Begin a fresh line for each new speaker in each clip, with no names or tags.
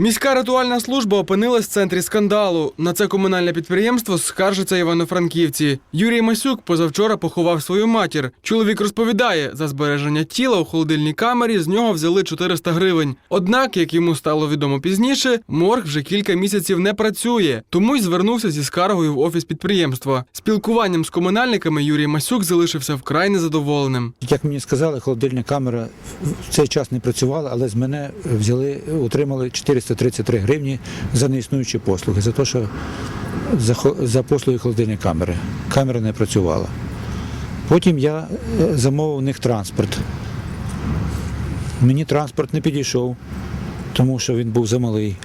Міська ритуальна служба опинилась в центрі скандалу. На це комунальне підприємство скаржаться івано-франківці. Юрій Масюк позавчора поховав свою матір. Чоловік розповідає, за збереження тіла у холодильній камері з нього взяли 400 гривень. Однак, як йому стало відомо пізніше, морг вже кілька місяців не працює, тому й звернувся зі скаргою в офіс підприємства. Спілкуванням з комунальниками Юрій Масюк залишився вкрай незадоволеним.
Як мені сказали, холодильна камера в цей час не працювала, але з мене взяли, отримали 433 гривні за неіснуючі послуги, за те, що за, послуги холодильної камери. Камера не працювала. Потім я е, замовив у них транспорт. Мені транспорт не підійшов, тому що він був замалий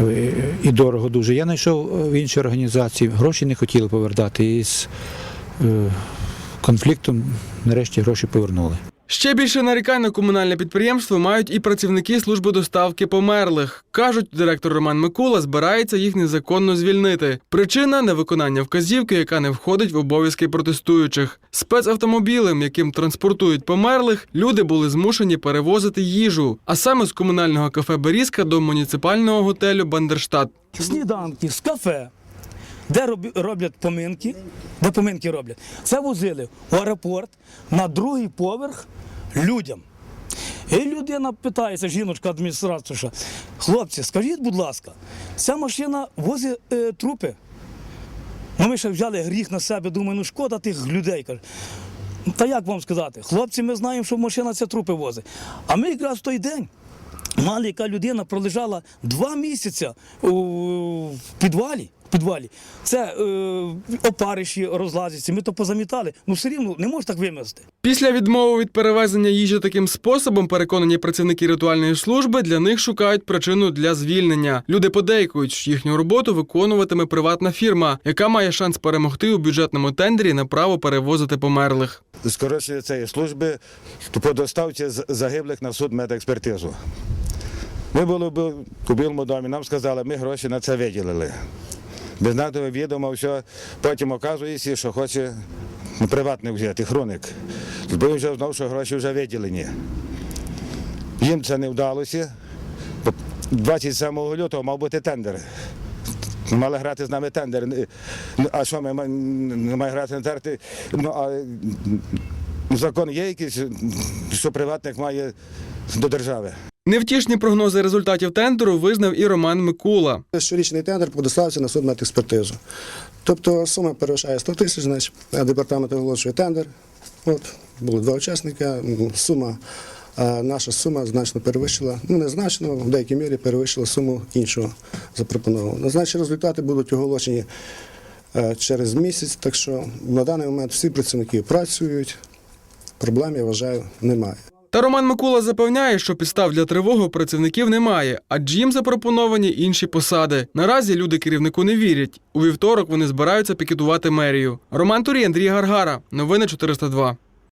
е, і дорого дуже. Я знайшов е, в іншій організації, гроші не хотіли повертати. І з конфліктом нарешті гроші повернули.
Ще більше нарікань на комунальне підприємство мають і працівники служби доставки померлих. Кажуть, директор Роман Микола збирається їх незаконно звільнити. Причина невиконання вказівки, яка не входить в обов'язки протестуючих. Спецавтомобілем, яким транспортують померлих, люди були змушені перевозити їжу, а саме з комунального кафе Берізка до муніципального готелю Бандерштат.
сніданки з кафе, де роб- роблять поминки, де поминки роблять. Це возили в аеропорт на другий поверх людям. І людина питається, жіночка адміністраторша, хлопці, скажіть, будь ласка, ця машина возить е, трупи. Ну, ми ще взяли гріх на себе, думаю, ну шкода тих людей. Каже. Та як вам сказати? Хлопці, ми знаємо, що машина ця трупи возить. А ми якраз в той день мали, яка людина пролежала два місяці у в підвалі. В підвалі. Це е, опариші розлазяться, ми то позамітали. Ну все рівно не можеш так вимести.
Після відмови від перевезення їжі таким способом, переконані працівники ритуальної служби, для них шукають причину для звільнення. Люди подейкують, що їхню роботу виконуватиме приватна фірма, яка має шанс перемогти у бюджетному тендері на право перевозити померлих.
скорочення цієї служби по доставці з- загиблих на суд медекспертизу. Ми були б у Білому домі, нам сказали, ми гроші на це виділили. Без нашого відома все. Потім оказується, що хоче приватник взяти, хроник. Бо вже знав, що гроші вже виділені. Їм це не вдалося. 27 лютого мав бути тендер. Мали грати з нами тендер. А що ми не маємо грати на тендер? Ну, а закон є якийсь, що приватник має до держави.
Невтішні прогнози результатів тендеру визнав і Роман Микула.
Щорічний тендер подостався на судмедекспертизу. Тобто сума перевищає 100 тисяч, значить, департамент оголошує тендер. От, було два учасника, ну, сума, наша сума значно перевищила, ну незначно, в деякій мірі перевищила суму іншого запропонованого. Значить, результати будуть оголошені е, через місяць, так що на даний момент всі працівники працюють, проблем, я вважаю, немає.
Та Роман Микула запевняє, що підстав для тривоги працівників немає, адже їм запропоновані інші посади. Наразі люди керівнику не вірять. У вівторок вони збираються пікетувати мерію. Роман Турій, Андрій Гаргара. Новини 402.